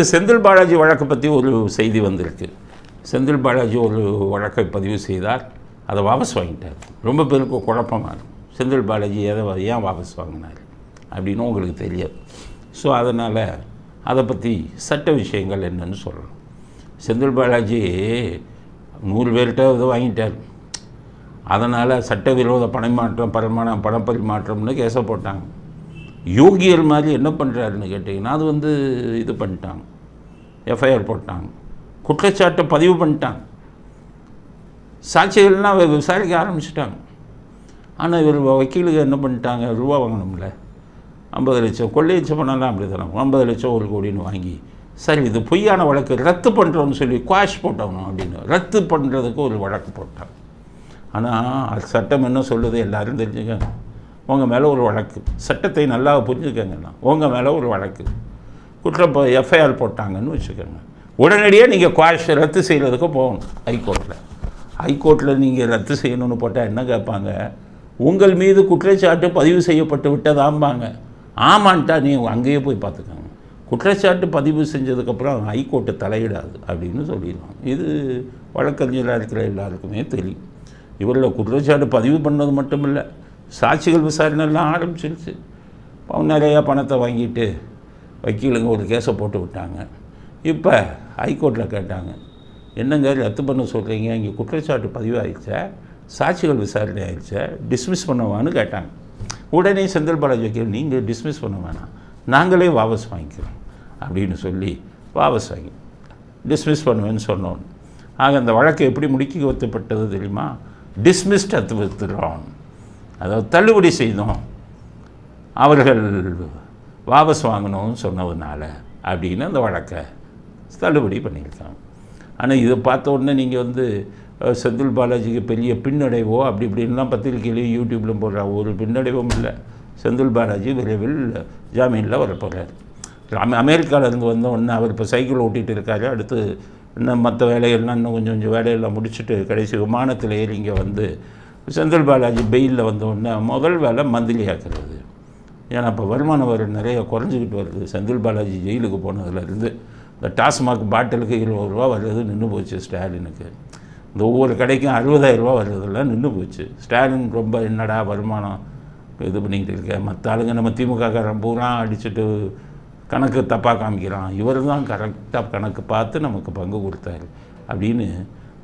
செந்தில் பாலாஜி வழக்கை பற்றி ஒரு செய்தி வந்திருக்கு. செந்தில் பாலாஜி ஒரு வழக்கை பதிவு செய்தார். அதை வாபஸ் வாங்கிட்டார். ரொம்ப பேருக்கு குழப்பமாக இருக்கும். செந்தில் பாலாஜி எதை ஏன் வாபஸ் வாங்கினார்? அப்படின்னு உங்களுக்கு தெரியாது. ஸோ அதனால் அதை பற்றி சட்ட விஷயங்கள் என்னன்னு சொல்லணும். செந்தில் பாலாஜி நூறு பேர்கிட்ட இதை வாங்கிட்டார். அதனால் சட்டவிரோத பணமாற்றம் பரமான பணப்பரிமாற்றம்னு கேஸை போட்டாங்க. யோகியர் மாதிரி என்ன பண்ணுறாருன்னு கேட்டிங்கன்னா அது வந்து இது பண்ணிட்டாங்க. எஃப்ஐஆர் போட்டாங்க. குற்றச்சாட்டை பதிவு பண்ணிட்டாங்க. சாட்சிகள்லாம் விசாரிக்க ஆரம்பிச்சிட்டாங்க. ஆனால் இவர் வக்கீலுக்கு என்ன பண்ணிட்டாங்க? ரூபா வாங்கணும்ல. ஐம்பது லட்சம். கொள்ளையடிச்ச பண்ணலாம் அப்படி தானே ஐம்பது லட்சம் ஒரு கோடின்னு வாங்கி சரி இது பொய்யான வழக்கு ரத்து பண்ணுறோன்னு சொல்லி குவாஷ் போட்டவனும் அப்படின்னு. ரத்து பண்ணுறதுக்கு ஒரு வழக்கு போட்டான் ஆனால் சட்டம் என்ன சொல்லுது? எல்லாரும் தெரிஞ்சுக்கோங்க. உங்கள் மேலே ஒரு வழக்கு. சட்டத்தை நல்லா புரிஞ்சுக்கங்கண்ணா உங்கள் மேலே ஒரு வழக்கு. குற்றம் எஃப்ஐஆர் போட்டாங்கன்னு வச்சுக்கோங்க. உடனடியாக நீங்கள் குவாஷ் ரத்து செய்கிறதுக்கு போகணும் ஹைகோர்ட்டில் ஹைகோர்ட்டில் நீங்கள் ரத்து செய்யணும்னு போட்டால் என்ன கேட்பாங்க? உங்கள் மீது குற்றச்சாட்டு பதிவு செய்யப்பட்டு விட்டதாம்பாங்க. ஆமான்ட்டா நீ அங்கேயே போய் பார்த்துக்கோங்க. குற்றச்சாட்டு பதிவு செஞ்சதுக்கப்புறம் ஹைகோர்ட்டு தலையிடாது அப்படின்னு சொல்லிடுவாங்க. இது வழக்கறிஞராக இருக்கிற எல்லாருக்குமே தெரியும். இவரில் குற்றச்சாட்டு பதிவு பண்ணது மட்டும் இல்லை சாட்சிகள் விசாரணைலாம் ஆரம்பிச்சிருச்சு. அவன் நிறையா பணத்தை வாங்கிட்டு வக்கீலுங்க ஒரு கேஸை போட்டு விட்டாங்க. இப்போ ஹைகோர்ட்டில் கேட்டாங்க என்னங்க ரத்து பண்ண சொல்கிறீங்க இங்கே குற்றச்சாட்டு பதிவாகிடுச்சா சாட்சிகள் விசாரணை ஆயிடுச்சா? டிஸ்மிஸ் பண்ணவான்னு கேட்டாங்க. உடனே செந்தில் பாலாஜி வக்கீல் நீங்கள் டிஸ்மிஸ் பண்ண வேணாம். நாங்களே வாபஸ் வாங்கிக்கிறோம். அப்படின்னு சொல்லி வாபஸ் வாங்கி டிஸ்மிஸ் பண்ணுவேன்னு சொன்னோம். ஆக அந்த வழக்கு எப்படி முடிக்க வைத்தப்பட்டது தெரியுமா? டிஸ்மிஸ்ட் அத்து வித்துறோம். அதாவது தள்ளுபடி செய்தோம். அவர்கள் வாபஸ் வாங்கணும்னு சொன்னதுனால அப்படின்னு அந்த வழக்கை தள்ளுபடி பண்ணியிருக்காங்க ஆனால் இதை பார்த்த உடனே நீங்கள் வந்து செந்தில் பாலாஜிக்கு பெரிய பின்னடைவோ அப்படி இப்படின்லாம் பத்திரிகையிலையும் யூடியூப்லையும் போடுறா ஒரு பின்னடைவும் இல்லை. செந்தில் பாலாஜி விரைவில் ஜாமீனில் வரப்போகிறார் அமெரிக்காவிலேருந்து வந்த உடனே அவர் இப்போ சைக்கிள் ஓட்டிகிட்டு இருக்காரு. அடுத்து இன்னும் மற்ற வேலையெல்லாம் இன்னும் கொஞ்சம் கொஞ்சம் வேலையெல்லாம் முடிச்சுட்டு கடைசி விமானத்தில் ஏறி இங்கே வந்து செந்தில் பாலாஜி பெயிலில் வந்த முதல் வேலை மந்திரி ஆக்கிறது. ஏன்னா இப்போ வருமான வரி நிறைய குறைஞ்சிக்கிட்டு வருது. செந்தில் பாலாஜி ஜெயிலுக்கு போனதுலேருந்து இந்த டாஸ்மாக் பாட்டிலுக்கு இருபது ரூபா வர்றது நின்று போச்சு ஸ்டாலினுக்கு. இந்த ஒவ்வொரு கடைக்கும் அறுபதாயிரம் ரூபா வர்றதெல்லாம் நின்று போச்சு. ஸ்டாலின் ரொம்ப என்னடா வருமானம் இது பண்ணிக்கிட்டு இருக்க? மற்ற ஆளுங்க நம்ம திமுகக்காரன் பூரா அடிச்சுட்டு கணக்கு தப்பாக காமிக்கிறான். இவர் தான் கரெக்டாக கணக்கு பார்த்து நமக்கு பங்கு கொடுத்தாரு. அப்படின்னு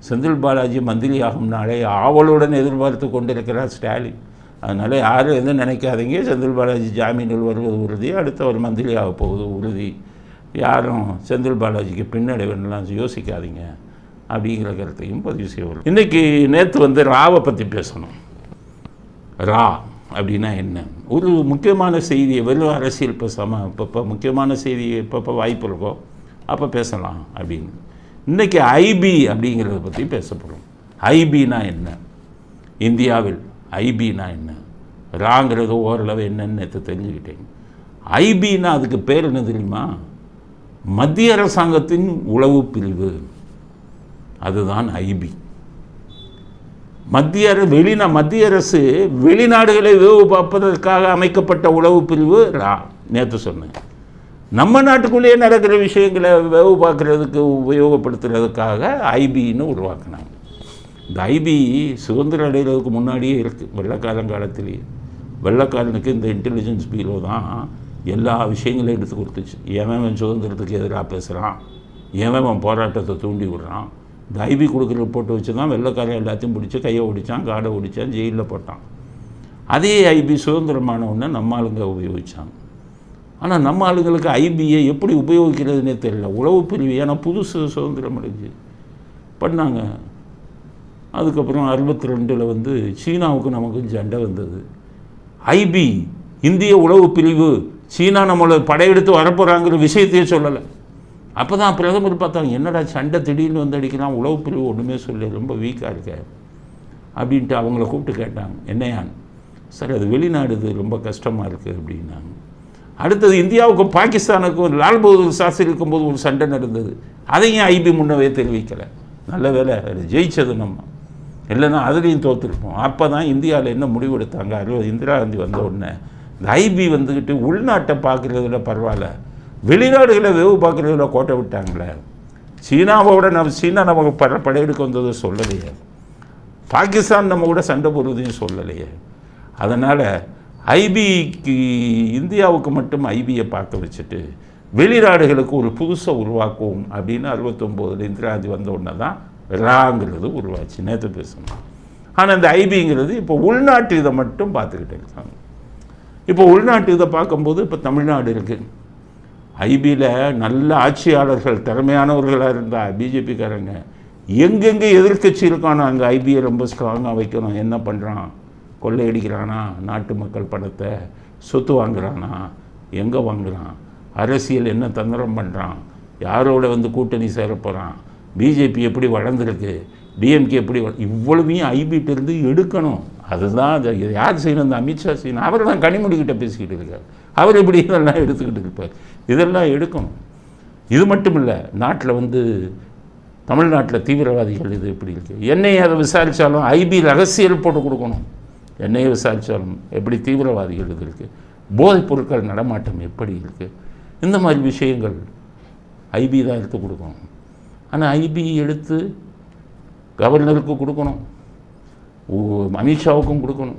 செந்தில் பாலாஜி மந்திரி ஆகும்னாலே ஆவலுடன் எதிர்பார்த்து கொண்டிருக்கிறார் ஸ்டாலின். அதனால் யாரும் எதுவும் நினைக்காதீங்க. செந்தில் பாலாஜி ஜாமீனில் வருவது உறுதி. அடுத்தவர் மந்திரி ஆக போவது உறுதி. யாரும் செந்தில் பாலாஜிக்கு பின்னடைவுலாம் யோசிக்காதீங்க. அப்படிங்கிற கருத்தையும் பதிவு செய்வோம். இன்றைக்கி நேற்று வந்து ராவை பற்றி பேசணும். ரா அப்படின்னா என்ன? ஒரு முக்கியமான செய்தியை வெறும் அரசியல் பேசாமல் இப்போ முக்கியமான செய்தி எப்பப்போ வாய்ப்பு இருக்கோ அப்போ பேசலாம் அப்படின்னு. இன்றைக்கி ஐபி அப்படிங்கிறத பற்றி பேசப்படும். ஐபினா என்ன? இந்தியாவில் ஐபினா என்ன? ராங்கிறது ஓரளவு என்னன்னு நேற்று தெரிஞ்சுக்கிட்டேன். ஐபின்னா அதுக்கு பேர் என்ன தெரியுமா? மத்திய அரசாங்கத்தின் உளவு பிரிவு. அதுதான் ஐபி மத்திய அரசு வெளிநா மத்திய அரசு வெளிநாடுகளை வேவு பார்ப்பதற்காக அமைக்கப்பட்ட உளவு பிரிவு ரா நேற்று சொன்னேன். நம்ம நாட்டுக்குள்ளேயே நடக்கிற விஷயங்களை வேவு பார்க்குறதுக்கு உபயோகப்படுத்துறதுக்காக ஐபின்னு உருவாக்குனாங்க. இந்த ஐபி சுதந்திரம் அடைகிறதுக்கு முன்னாடியே இருக்குது வெள்ளக்காலங்காலத்திலேயே. வெள்ளக்காரனுக்கு இந்த இன்டெலிஜென்ஸ் பீரோ தான் எல்லா விஷயங்களையும் எடுத்து கொடுத்துச்சு. எவன் அவன் சுதந்திரத்துக்கு எதிராக பேசுகிறான் எவன் அவன் போராட்டத்தை தூண்டி விடுறான்? இந்த ஐபி கொடுக்குற ரிப்போர்ட்டை வச்சு தான் வெள்ளைக்காரன் எல்லாத்தையும் பிடிச்சி கையை ஒடித்தான் காடை ஒடிச்சான் ஜெயிலில் போட்டான். அதே ஐபி சுதந்திரமான ஒன்று நம்மளுங்க உபயோகித்தாங்க ஆனால் நம்ம ஆளுங்களுக்கு ஐபிஐ எப்படி உபயோகிக்கிறதுனே தெரியல. உளவு பிரிவு ஏன்னா புதுசு சுதந்திரம் அடைஞ்சு பண்ணாங்க. அதுக்கப்புறம் அறுபத்தி ரெண்டில் வந்து சீனாவுக்கு நமக்கு சண்டை வந்தது. ஐபி இந்திய உளவு பிரிவு சீனா நம்மளை படையெடுத்து வரப்போகிறாங்கிற விஷயத்தையே சொல்லலை. அப்போ தான் பிரதமர் பார்த்தாங்க என்னடா சண்டை திடீர்னு வந்து அடிக்கிறான் உளவு பிரிவு ஒன்றுமே சொல்லி ரொம்ப வீக்காக இருக்க அப்படின்ட்டு அவங்கள கூப்பிட்டு கேட்டாங்க என்னையான்? சரி அது வெளிநாடு இது ரொம்ப கஷ்டமாக இருக்குது அப்படின்னாங்க. அடுத்தது இந்தியாவுக்கும் பாகிஸ்தானுக்கும் லால் பகதூர் சாஸ்திரி இருக்கும்போது ஒரு சண்டை நடந்தது. அதையும் ஐபி முன்னவே தெரிவிக்கலை. நல்ல வேலை அது ஜெயிச்சது நம்ம. இல்லைன்னா அதுலேயும் தோற்றுருப்போம் அப்போ தான் இந்தியாவில் என்ன முடிவெடுத்தாங்க? அறுபது இந்திரா காந்தி வந்த உடனே இந்த ஐபி வந்துக்கிட்டு உள்நாட்டை பார்க்குறதுல பரவாயில்ல. வெளிநாடுகளை வெவு பார்க்குறதுல கோட்டை விட்டாங்களே. சீனாவோட நம்ம சீனா நமக்கு பட படையெடுக்க வந்ததை சொல்லலையே. பாகிஸ்தான் நம்ம கூட சண்டை போடுறதையும் சொல்லலையே. அதனால் ஐபிக்கு இந்தியாவுக்கு மட்டும் ஐபியை பார்க்க வச்சுட்டு வெளிநாடுகளுக்கு ஒரு புதுசை உருவாக்குவோம் அப்படின்னு அறுபத்தொம்போதில் இந்திராஜி வந்த உடனே தான் ராங்கிறது உருவாச்சு. நேற்று பேசணும் ஆனால் இந்த ஐபிங்கிறது இப்போ உள்நாட்டு இதை மட்டும் பார்த்துக்கிட்டே இருக்காங்க. இப்போ உள்நாட்டு இதை பார்க்கும்போது இப்போ தமிழ்நாடு இருக்குது ஐபியில் நல்ல ஆட்சியாளர்கள் திறமையானவர்களாக இருந்தால் பிஜேபிக்காரங்க எங்கெங்கே எதிர்க்கட்சி இருக்கானோ அங்கே ஐபியை ரொம்ப ஸ்ட்ராங்காக வைக்கணும். என்ன பண்ணுறான் கொள்ளையடிக்கிறானா? நாட்டு மக்கள் பணத்தை சொத்து வாங்குறானா? எங்கே வாங்குகிறான் அரசியல் என்ன தந்திரம் பண்ணுறான் யாரோட வந்து கூட்டணி சேர போகிறான் பிஜேபி எப்படி வளர்ந்துருக்கு? டிஎம்கே எப்படி இவ்வளவையும் ஐபிட்ட இருந்து எடுக்கணும். அதுதான் யார் செய்யணும்? இந்த அமித்ஷா செய்யணும். அவர் தான் கனிமொழிகிட்ட பேசிக்கிட்டு இருக்கார். அவர் எப்படி இதெல்லாம் எடுத்துக்கிட்டு இருப்பார்? இதெல்லாம் எடுக்கணும். இது மட்டும் இல்லை நாட்டில் வந்து தமிழ்நாட்டில் தீவிரவாதிகள் இது எப்படி இருக்குது என்னையை அதை விசாரித்தாலும் ஐபி ரகசியல் போட்டு கொடுக்கணும். என்னை விசாரித்தாலும் எப்படி தீவிரவாதிகள் இது இருக்குது போதைப் பொருட்கள் நடமாட்டம் எப்படி இருக்குது இந்த மாதிரி விஷயங்கள் ஐபி தான் எடுத்து கொடுக்கணும். ஆனால் ஐபி எடுத்து கவர்னருக்கு கொடுக்கணும். ஓ- அமித்ஷாவுக்கும் கொடுக்கணும்.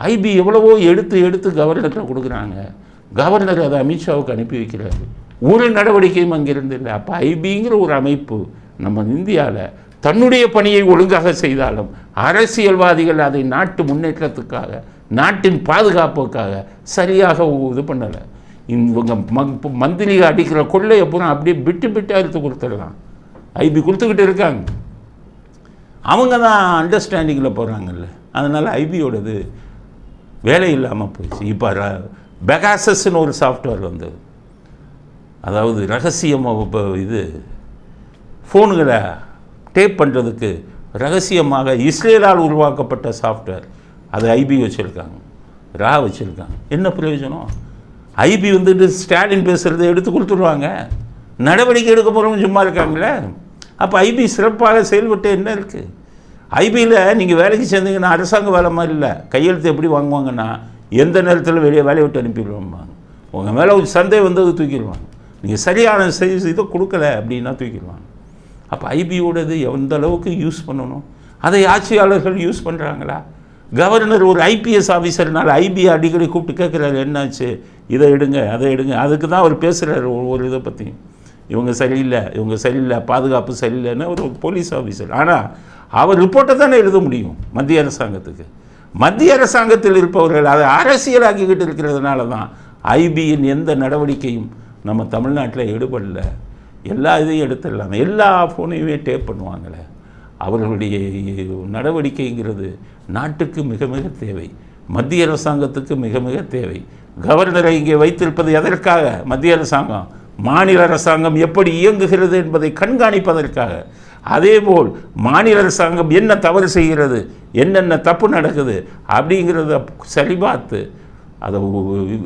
ஐபி எவ்வளவோ எடுத்து எடுத்து கவர்னர்கிட்ட கொடுக்குறாங்க. கவர்னர் அதை அமித்ஷாவுக்கு அனுப்பி வைக்கிறாரு. ஒரு நடவடிக்கையும் அங்கிருந்து இல்லை. அப்போ ஐபிங்கிற ஒரு அமைப்பு நம்ம இந்தியாவில் தன்னுடைய பணியை ஒழுங்காக செய்தாலும் அரசியல்வாதிகள் அதை நாட்டு முன்னேற்றத்துக்காக நாட்டின் பாதுகாப்புக்காக சரியாக இது பண்ணலை. இவங்க ம- அடிக்கிற கொள்ளையை பூரா அப்படியே பிட்டு விட்டு அறுத்து கொடுத்துடலாம். ஐபி கொடுத்துக்கிட்டு இருக்காங்க. அவங்க தான் அண்டர்ஸ்டாண்டிங்கில் போகிறாங்கல்ல அதனால் ஐபியோடது வேலை இல்லாமல் போயிடுச்சு. இப்போ பெகாசஸ்ன்னு ஒரு சாஃப்ட்வேர் வந்தது. அதாவது ரகசியமாக இப்போ இது ஃபோனுகளை டேப் பண்ணுறதுக்கு ரகசியமாக இஸ்ரேலால் உருவாக்கப்பட்ட சாஃப்ட்வேர் அது ஐபி வச்சுருக்காங்க. ரா வச்சுருக்காங்க. என்ன பிரயோஜனம்? ஐபி வந்துட்டு ஸ்டாலின் பேசுகிறத எடுத்து கொடுத்துருவாங்க. நடவடிக்கை எடுக்க போகிறவங்க சும்மா இருக்காங்களே அப்போ ஐபி சிறப்பாக செயல்பட்டு என்ன இருக்குது ஐபியில் நீங்கள் வேலைக்கு சேர்ந்தீங்கன்னா அரசாங்க வேலை மாதிரி இல்லை. கையெழுத்து எப்படி வாங்குவாங்கன்னா எந்த நேரத்தில் வெளியே வேலையை விட்டு அனுப்பிடுவாங்க. உங்கள் மேலே ஒரு சந்தேகம் வந்து அது தூக்கிடுவாங்க. நீங்கள் சரியான செய்தி இதை கொடுக்கல அப்படின்னா தூக்கிடுவாங்க. அப்போ ஐபியோடது எந்த அளவுக்கு யூஸ் பண்ணணும்? அதை ஆட்சியாளர்கள் யூஸ் பண்ணுறாங்களா கவர்னர் ஒரு ஐபிஎஸ் ஆஃபீஸர்னால ஐபி அடிக்கடி கூப்பிட்டு கேட்குறாரு என்னாச்சு? இதை எடுங்க அதை எடுங்க. அதுக்கு தான் அவர் பேசுகிறாரு ஒரு இதை பற்றி இவங்க சரியில்லை இவங்க சரியில்லை பாதுகாப்பு சரியில்லைன்னு ஒரு போலீஸ் ஆஃபீஸர் ஆனால் அவர் ரிப்போர்ட்டை தானே எழுத முடியும் மத்திய அரசாங்கத்துக்கு. மத்திய அரசாங்கத்தில் இருப்பவர்கள் அதை அரசியலாக்கிக்கிட்டு இருக்கிறதுனால தான் ஐபியின் எந்த நடவடிக்கையும் நம்ம தமிழ்நாட்டில் எடுபடலை. எல்லா இதையும் எடுத்துடலாமே. எல்லா ஃபோனையுமே டேப் பண்ணுவாங்களே. அவர்களுடைய நடவடிக்கைங்கிறது நாட்டுக்கு மிக மிக தேவை. மத்திய அரசாங்கத்துக்கு மிக மிக தேவை. கவர்னரை இங்கே வைத்திருப்பது எதற்காக? மத்திய அரசாங்கம். மாநில அரசாங்கம் எப்படி இயங்குகிறது என்பதை கண்காணிப்பதற்காக. அதேபோல் மாநில அரசாங்கம் என்ன தவறு செய்கிறது? என்னென்ன தப்பு நடக்குது? அப்படிங்கிறத சரிபார்த்து அதை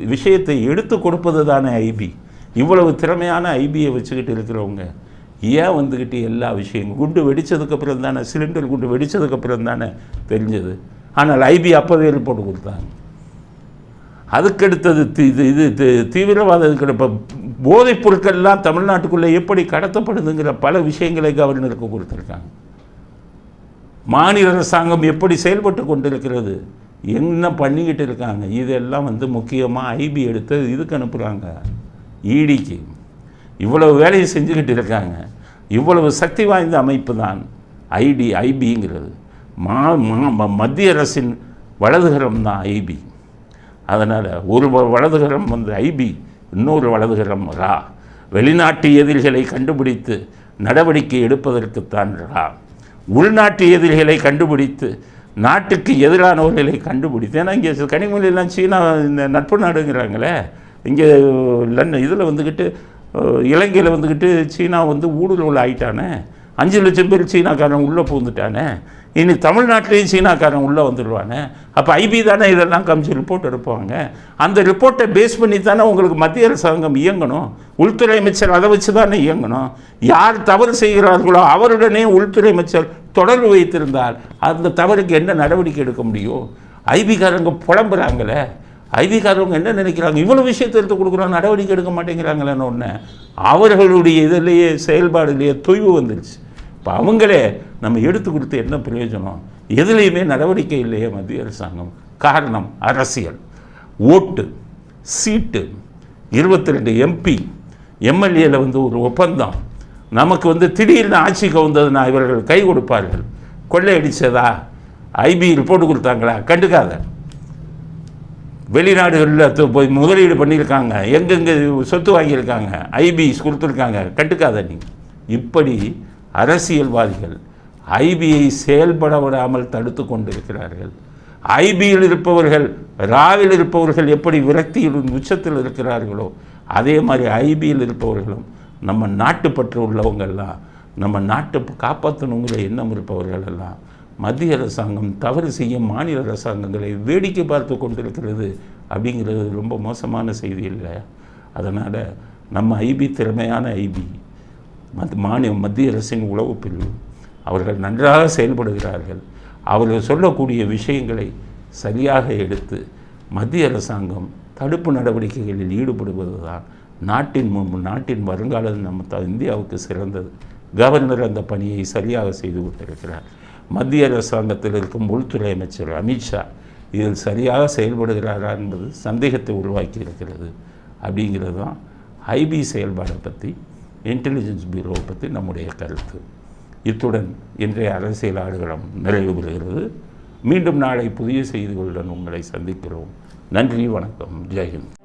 விஷயத்தை எடுத்து கொடுப்பது தானே ஐபி. இவ்வளவு திறமையான ஐபியை வச்சுக்கிட்டு இருக்கிறவங்க ஏன் வந்துக்கிட்டு எல்லா விஷயங்களும் குண்டு வெடித்ததுக்கப்புறம் தானே சிலிண்டர் குண்டு வெடித்ததுக்கப்புறம் தானே தெரிஞ்சது? ஆனால் ஐபி அப்போவே ரிப்போர்ட் கொடுத்தாங்க. அதுக்கடுத்தது தி- இது இது தி- தீவிரவாத இப்போ போதைப் பொருட்கள்லாம் தமிழ்நாட்டுக்குள்ளே எப்படி கடத்தப்படுதுங்கிற பல விஷயங்களை கவர்னருக்கு கொடுத்துருக்காங்க. மாநில அரசாங்கம் எப்படி செயல்பட்டு கொண்டிருக்கிறது? என்ன பண்ணிக்கிட்டு இருக்காங்க? இதெல்லாம் வந்து முக்கியமாக ஐபி எடுத்து இதுக்கு அனுப்புகிறாங்க ஈடிக்கு இவ்வளவு வேலையை செஞ்சுக்கிட்டு இருக்காங்க. இவ்வளவு சக்தி வாய்ந்த அமைப்பு தான் ஐடி ஐபிங்கிறது மா மா- ம- மத்திய அரசின் வலதுகரம் தான் ஐபி அதனால் ஒரு வலதுகரம் வந்து ஐபி இன்னொரு வலதுகரம் ரா. வெளிநாட்டு எதிரிகளை கண்டுபிடித்து நடவடிக்கை எடுப்பதற்குத்தான் ரா. உள்நாட்டு எதிரிகளை கண்டுபிடித்து நாட்டுக்கு எதிரானவர்களை கண்டுபிடித்து ஏன்னா இங்கே கனிமொழியெல்லாம் சீனா இந்த நட்பு நாடுங்கிறாங்களே இங்கே லண்டன் இதில் வந்துக்கிட்டு இலங்கையில் வந்துக்கிட்டு சீனா வந்து ஊடுருவல் ஆயிட்டானே. அஞ்சு லட்சம் பேர் சீனாக்காரன் உள்ளே பூந்துட்டானே இனி தமிழ்நாட்டிலையும் சீனாக்காரன் உள்ளே வந்துடுவானே. அப்போ ஐபி தானே இதெல்லாம் காமிச்சு ரிப்போர்ட் எடுப்பாங்க. அந்த ரிப்போர்ட்டை பேஸ் பண்ணி தானே உங்களுக்கு மத்திய அரசாங்கம் இயங்கணும். உள்துறை அமைச்சர் அதை வச்சு தானே இயங்கணும். யார் தவறு செய்கிறார்களோ அவருடனே உள்துறை அமைச்சர் தொடர்பு வைத்திருந்தால் அந்த தவறுக்கு என்ன நடவடிக்கை எடுக்க முடியும்? ஐபிக்காரங்க புலம்புறாங்களே. ஐபிக்காரவங்க என்ன நினைக்கிறாங்க? இவ்வளோ விஷயத்தை எடுத்து கொடுக்குறோம் நடவடிக்கை எடுக்க மாட்டேங்கிறாங்களேன்னு ஒன்று அவர்களுடைய இதிலேயே செயல்பாடுலேயே தொய்வு வந்துருச்சு. இப்போ அவங்களே நம்ம எடுத்து கொடுத்து என்ன பிரயோஜனம்? எதுலேயுமே நடவடிக்கை இல்லையே மத்திய அரசாங்கம். காரணம் அரசியல். ஓட்டு சீட்டு. இருபத்தி ரெண்டு எம்பி எம்எல்ஏல வந்து ஒரு ஒப்பந்தம். நமக்கு வந்து திடீர்னு ஆட்சி கவுந்ததுன்னா இவர்கள் கை கொடுப்பார்கள். கொள்ளையடிச்சதா? ஐபி ரிப்போர்ட் கொடுத்தாங்களா? கண்டுக்காத. வெளிநாடுகளில் போய் முதலீடு பண்ணியிருக்காங்க. எங்கெங்கே சொத்து வாங்கியிருக்காங்க. ஐபிஸ் கொடுத்துருக்காங்க. கட்டுக்காத நீ இப்படி அரசியல்வாதிகள் ஐபியை செயல்பட விடாமல் தடுத்து கொண்டிருக்கிறார்கள். ஐபியில் இருப்பவர்கள் ராவில் இருப்பவர்கள் எப்படி விரக்தியில் உச்சத்தில் இருக்கிறார்களோ அதே மாதிரி ஐபியில் இருப்பவர்களும் நம்ம நாட்டுப்பற்று உள்ளவங்கெல்லாம் நம்ம நாட்டை காப்பாற்றணுங்கிற எண்ணம் இருப்பவர்கள் எல்லாம் மத்திய அரசாங்கம் தவறு செய்ய மாநில அரசாங்கங்களை வேடிக்கை பார்த்து கொண்டிருக்கிறது அப்படிங்கிறது ரொம்ப மோசமான செய்தி இல்லை. அதனால் நம்ம ஐபி திறமையான ஐபி மத் மாநில மத்திய அரசின் உளவு பிரிவு அவர்கள் நன்றாக செயல்படுகிறார்கள். அவர்கள் சொல்லக்கூடிய விஷயங்களை சரியாக எடுத்து மத்திய அரசாங்கம் தடுப்பு நடவடிக்கைகளில் ஈடுபடுவது தான் நாட்டின் முன் நாட்டின் வருங்காலம் நம்ம த இந்தியாவுக்கு சிறந்தது. கவர்னர் அந்த பணியை சரியாக செய்து கொண்டிருக்கிறார் மத்திய அரசாங்கத்தில் இருக்கும் உள்துறை அமைச்சர் அமித்ஷா இதில் சரியாக செயல்படுகிறாரா என்பது சந்தேகத்தை உருவாக்கி இருக்கிறது அப்படிங்கிறது தான் ஐபி செயல்பாடை பற்றி இன்டெலிஜென்ஸ் பியூரோவை பற்றி நம்முடைய கருத்து. இத்துடன் இன்றைய அரசியல் ஆடுகளம் நிறைவு பெறுகிறது. மீண்டும் நாளை புதிய செய்திகளுடன் உங்களை சந்திக்கிறோம். நன்றி வணக்கம். ஜெயஹிந்த்.